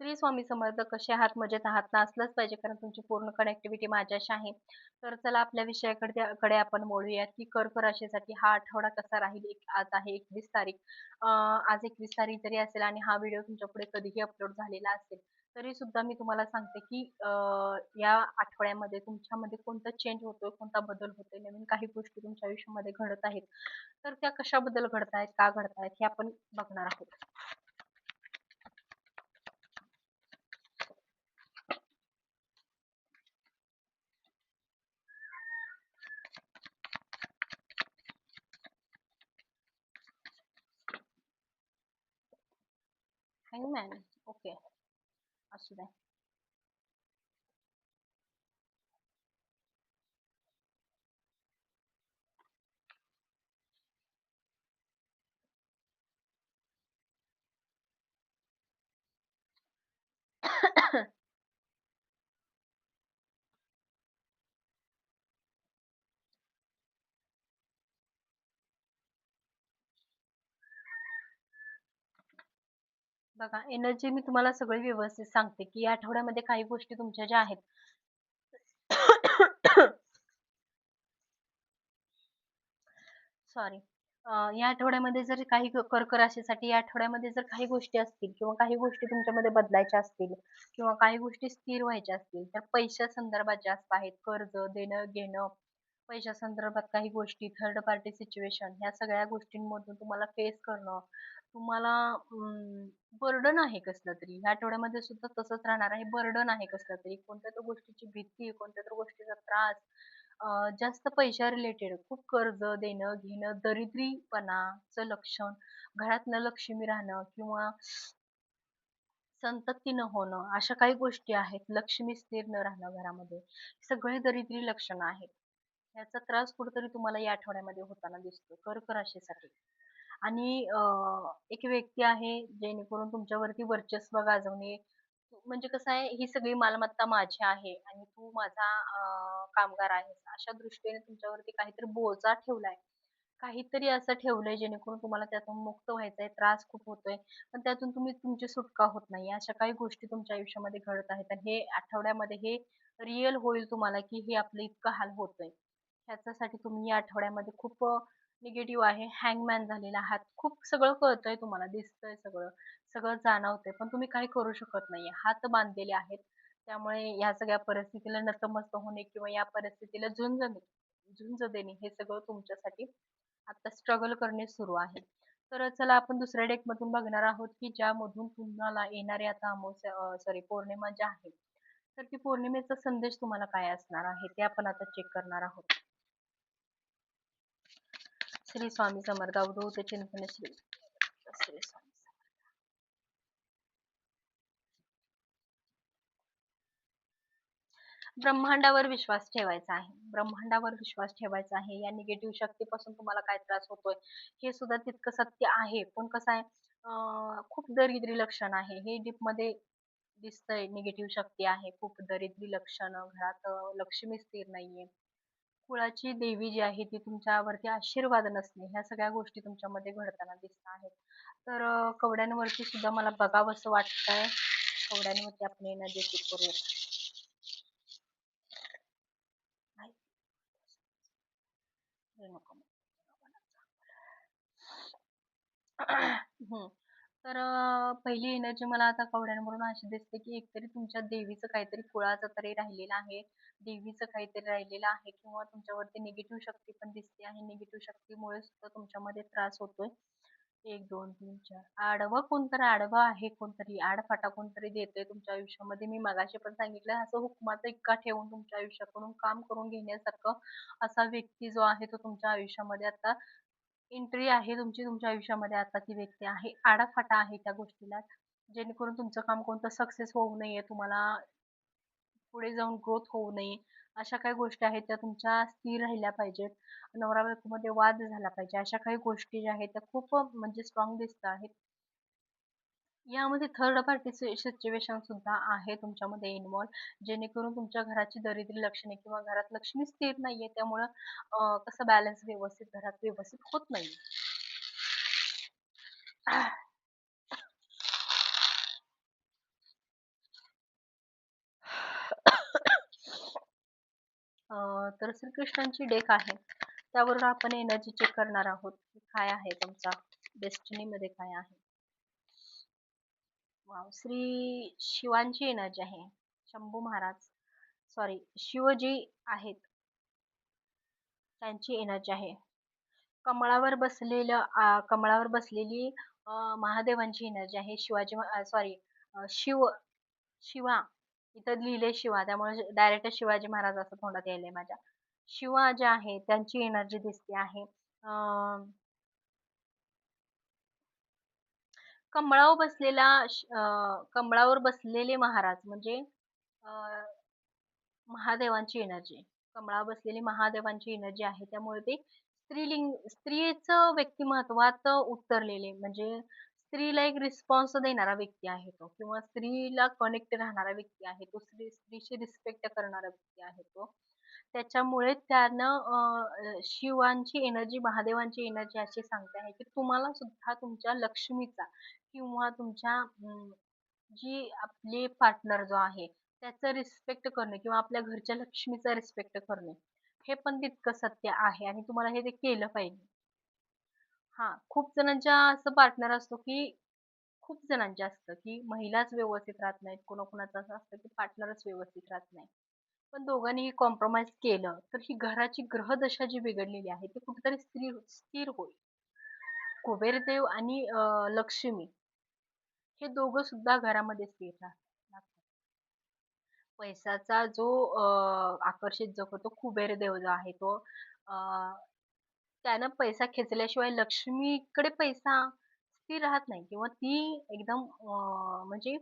श्री स्वामी समर्थ कसे आहात? मजेत आहात ना? असलंच पाहिजे कारण तुमची पूर्ण कनेक्टिव्हिटी माझ्याशी आहे. तर चला आपल्या विषयाकडे कडे आपण बोलूयात की कर्क राशीसाठी हा आठवडा कसा राहील? एक आज आहे एकवीस तारीख. आज एकवीस तारीख जरी असेल आणि हा व्हिडिओ तुमच्यापुढे कधीही अपलोड झालेला असेल तरी सुद्धा मी तुम्हाला सांगते की या आठवड्यामध्ये तुमच्यामध्ये कोणता चेंज होतोय कोणता बदल होतोय नवीन काही गोष्टी तुमच्या आयुष्यामध्ये घडत आहेत. तर त्या कशाबद्दल आहेत का घडत आहेत हे आपण बघणार आहोत. हँगमॅन ओके असू द्या बघा एनर्जी मी तुम्हाला सगळी व्यवस्थित सांगते की या आठवड्यामध्ये काही गोष्टी तुमच्या ज्या आहेत. सॉरी या आठवड्यामध्ये जर काही कर्क राशीसाठी या आठवड्यामध्ये जर काही गोष्टी असतील किंवा काही गोष्टी तुमच्यामध्ये बदलायच्या असतील किंवा काही गोष्टी स्थिर व्हायच्या असतील तर पैशा संदर्भात जास्त आहेत. कर्ज देणं घेणं पैशा संदर्भात काही गोष्टी थर्ड पार्टी सिच्युएशन ह्या सगळ्या गोष्टींमधून तुम्हाला फेस करणं तुम्हाला बर्डन आहे कसलं तरी. ह्या आठवड्यामध्ये सुद्धा तसंच राहणार आहे. बर्डन आहे कसलं तरी. कोणत्या तर गोष्टीची भीती कोणत्या तर गोष्टीचा त्रास जास्त पैशा रिलेटेड खूप कर्ज देणं घेणं दरिद्रीपणाचं लक्षण घरात न लक्ष्मी राहणं किंवा संतती न होणं अशा काही गोष्टी आहेत. लक्ष्मी स्थिर न राहणं घरामध्ये. सगळे दरिद्री लक्षणं आहेत. याचा त्रास कुठेतरी तुम्हाला या आठवड्यामध्ये होताना दिसतो. कर्क राशीसाठी आणि एक व्यक्ती आहे जेणेकरून तुमच्यावरती वर्चस्व गाजवणे म्हणजे कसं आहे ही सगळी मालमत्ता माझी आहे आणि तू माझा कामगार आहेस. अशा दृष्टीने तुमच्यावरती काहीतरी बोजा ठेवलाय. काहीतरी असं ठेवलंय जेणेकरून तुम्हाला त्यातून मुक्त व्हायचंय त्रास खूप होतोय. पण त्यातून तुम्ही तुमची सुटका होत नाही. अशा काही गोष्टी तुमच्या आयुष्यामध्ये घडत आहेत आणि हे आठवड्यामध्ये हे रिअल होईल तुम्हाला की हे आपलं इतकं हाल होतंय. ह्याच्यासाठी तुम्ही या आठवड्यामध्ये खूप निगेटिव्ह आहे हँगमॅन झालेला आहात. खूप सगळं कळतंय तुम्हाला दिसतंय सगळं. सगळं जाणवतंय पण तुम्ही काही करू शकत नाही हात बांधलेले आहेत. त्यामुळे ह्या सगळ्या परिस्थितीला नतमस्त होणे किंवा या परिस्थितीला झुंज झुंज देणे हे सगळं तुमच्यासाठी आता स्ट्रगल करणे सुरू आहे. तर चला आपण दुसऱ्या डेक मधून बघणार आहोत की ज्यामधून तुम्हाला येणारे आता अमावस्या सॉरी पौर्णिमा ज्या आहे तर ती पौर्णिमेचा संदेश तुम्हाला काय असणार आहे ते आपण आता चेक करणार आहोत. श्री स्वामी समर्थ अवधूत चिंतन श्री श्री स्वामी ब्रह्मांडावर विश्वास ठेवायचा आहे. ब्रह्मांडावर विश्वास ठेवायचा आहे. या निगेटिव्ह शक्तीपासून तुम्हाला काय त्रास होतोय? हे सुद्धा तितकं सत्य आहे. पण कसं आहे खूप दरिद्री लक्षण आहे. हे डीपमध्ये दिसतंय निगेटिव्ह शक्ती आहे. खूप दरिद्री लक्षण. घरात लक्ष्मी स्थिर नाहीये. कुळाची देवी जी आहे ती तुमच्यावरती आशीर्वाद नसणे ह्या सगळ्या गोष्टी तुमच्यामध्ये घडताना दिसत आहेत. तर कवड्यांवरती सुद्धा मला बघावंसं वाटतंय. कवड्यांवरती आपण येणं देखील करूया. हम्म. तर पहिली एनर्जी मला आता कवड्यांवरून अशी दिसते की एकतरी तुमच्या देवीचं काहीतरी कुळाचं तरी राहिलेलं आहे. देवीचं काहीतरी राहिलेलं आहे किंवा तुमच्यावरती निगेटिव्ह शक्ती पण दिसते आहे निगेटिव्ह शक्तीमुळे सुद्धा तुमच्यामध्ये त्रास होतोय. एक दोन तीन चार. आडवं कोणतरी आडवं आहे कोणतरी आडफाटा कोणतरी देतोय तुमच्या आयुष्यामध्ये. मी मगाशी पण सांगितलं असं हुकमाचा इक्का ठेवून तुमच्या आयुष्याकडून काम करून घेण्यासारखं असा व्यक्ती जो आहे तो तुमच्या आयुष्यामध्ये आता एंट्री आहे तुमची तुमच्या आयुष्यामध्ये आता ती व्यक्ती आहे. आडाफाटा आहे त्या गोष्टीला. जेणेकरून तुमचं काम कोणतं सक्सेस होऊ नये तुम्हाला पुढे जाऊन ग्रोथ होऊ नये अशा काही गोष्टी आहेत त्या तुमच्या स्थिर राहिल्या पाहिजेत. नवरा बायकोमध्ये वाद झाला पाहिजे. अशा काही गोष्टी ज्या आहेत त्या खूप म्हणजे स्ट्रॉंग दिसत आहेत. यामध्ये थर्ड पार्टी सिच्युएशन सुद्धा आहे तुमच्यामध्ये इन्व्हॉल्व जेणेकरून तुमच्या घराची दरिद्री लक्षणे किंवा घरात लक्ष्मी स्थिर नाहीये त्यामुळं कसं बॅलन्स व्यवस्थित घरात व्यवस्थित होत नाही तर श्रीकृष्णांची डेक आहे. त्यावरून आपण एनर्जी चेक करणार आहोत. काय आहे? तुमचा डेस्टिनीमध्ये काय आहे? वाव श्री शिवांची एनर्जी आहे. शंभू महाराज सॉरी शिवजी आहेत. त्यांची एनर्जी आहे. कमळावर बसलेलं कमळावर बसलेली महादेवांची एनर्जी आहे. शिवाजी सॉरी शिव शिवा इथं लिहिले शिवा त्यामुळे डायरेक्ट शिवाजी महाराज असं तोंडात यायलंय माझ्या. शिवा ज्या आहे त्यांची एनर्जी दिसते आहे अं, कमळावर बसलेला श- अं, कमळावर बसलेले महाराज म्हणजे अं, महादेवांची एनर्जी. कमळावर बसलेली महादेवांची एनर्जी आहे. त्यामुळे ते स्त्रीलिंग स्त्रीचं व्यक्तिमत्वात उतरलेले म्हणजे स्त्रीला एक रिस्पॉन्स देणारा व्यक्ती आहे तो. किंवा स्त्रीला कनेक्ट राहणारा व्यक्ती आहे तो. स्त्री स्त्रीशी रिस्पेक्ट करणारा व्यक्ती आहे तो. त्याच्यामुळे त्यानं शिवांची एनर्जी महादेवांची एनर्जी अशी सांगते आहे की तुम्हाला सुद्धा तुमच्या लक्ष्मीचा किंवा तुमच्या जी आपले पार्टनर जो आहे त्याचं रिस्पेक्ट करणे किंवा आपल्या घरच्या लक्ष्मीचा रिस्पेक्ट करणे हे पण तितकं सत्य आहे आणि तुम्हाला हे ते केलं पाहिजे. हा खूप जणांच्या असं पार्टनर असतो की खूप जणांच्या असतं की महिलाच व्यवस्थित राहत नाहीत कोणाकोणाचं असं असतं की पार्टनरच व्यवस्थित राहत नाही पण दोघांनीही कॉम्प्रोमाइज केलं तर ही घराची ग्रहदशा जी बिघडलेली आहे ती कुठेतरी स्थिर स्थिर होईल. कुबेरदेव आणि अं, लक्ष्मी हे दोघं सुद्धा घरामध्ये स्थिर राहतात. पैशाचा जो अं, आकर्षित जो होतो कुबेर देव जो आहे तो अं, त्यानं पैसा खेचल्याशिवाय लक्ष्मीकडे पैसा स्थिर राहत नाही किंवा ती एकदम अं, म्हणजे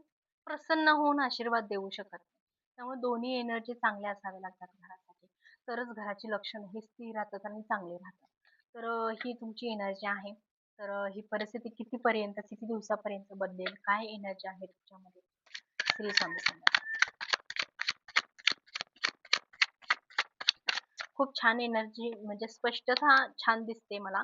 प्रसन्न होऊन आशीर्वाद देऊ शकत नाही. त्यामुळे दोन्ही एनर्जी चांगल्या असाव्या लागतात घरासाठी. तरच घराची लक्षणं ही स्थिर राहतात आणि चांगली राहतात. तर ही तुमची एनर्जी आहे. तर ही परिस्थिती कितीपर्यंत किती दिवसापर्यंत बदलेल? काय एनर्जी आहे तुमच्यामध्ये? श्री स्वामी समर्थ. खूप छान एनर्जी म्हणजे स्पष्टता छान दिसते मला.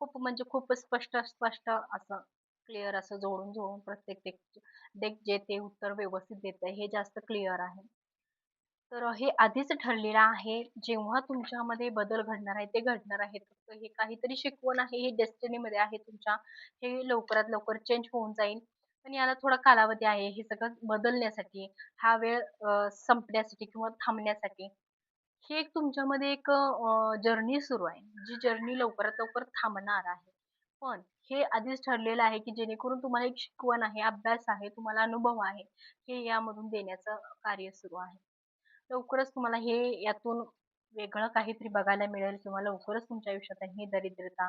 खूप म्हणजे खूप स्पष्ट स्पष्ट असं क्लिअर असं जोडून जोडून प्रत्येक डेक डेक जे ते उत्तर व्यवस्थित देत हे जास्त क्लिअर आहे. तर हे आधीच ठरलेलं आहे जेव्हा तुमच्यामध्ये बदल घडणार आहे ते घडणार आहे. फक्त हे काहीतरी शिकवण आहे हे डेस्टिनीमध्ये आहे तुमच्या. हे लवकरात लवकर चेंज होऊन जाईल. पण याला थोडा कालावधी आहे हे सगळं बदलण्यासाठी हा वेळ संपण्यासाठी किंवा थांबण्यासाठी. हे एक तुमच्यामध्ये एक जर्नी सुरू आहे. जी जर्नी लवकरात लवकर थांबणार आहे. पण हे आधीच ठरलेलं आहे की जेणेकरून तुम्हाला एक शिकवण आहे अभ्यास आहे तुम्हाला अनुभव आहे हे यामधून देण्याचं कार्य सुरू आहे. लवकरच तुम्हाला हे यातून वेगळं काहीतरी बघायला मिळेल किंवा लवकरच तुमच्या आयुष्यात ही दरिद्रता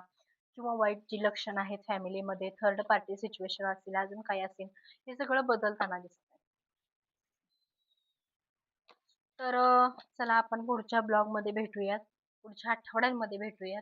किंवा वाईट जी लक्षणं आहेत फॅमिलीमध्ये थर्ड पार्टी सिच्युएशन असतील अजून काही असेल हे सगळं बदलताना दिसतंय. तर चला आपण पुढच्या ब्लॉगमध्ये भेटूयात पुढच्या आठवड्यांमध्ये भेटूयात.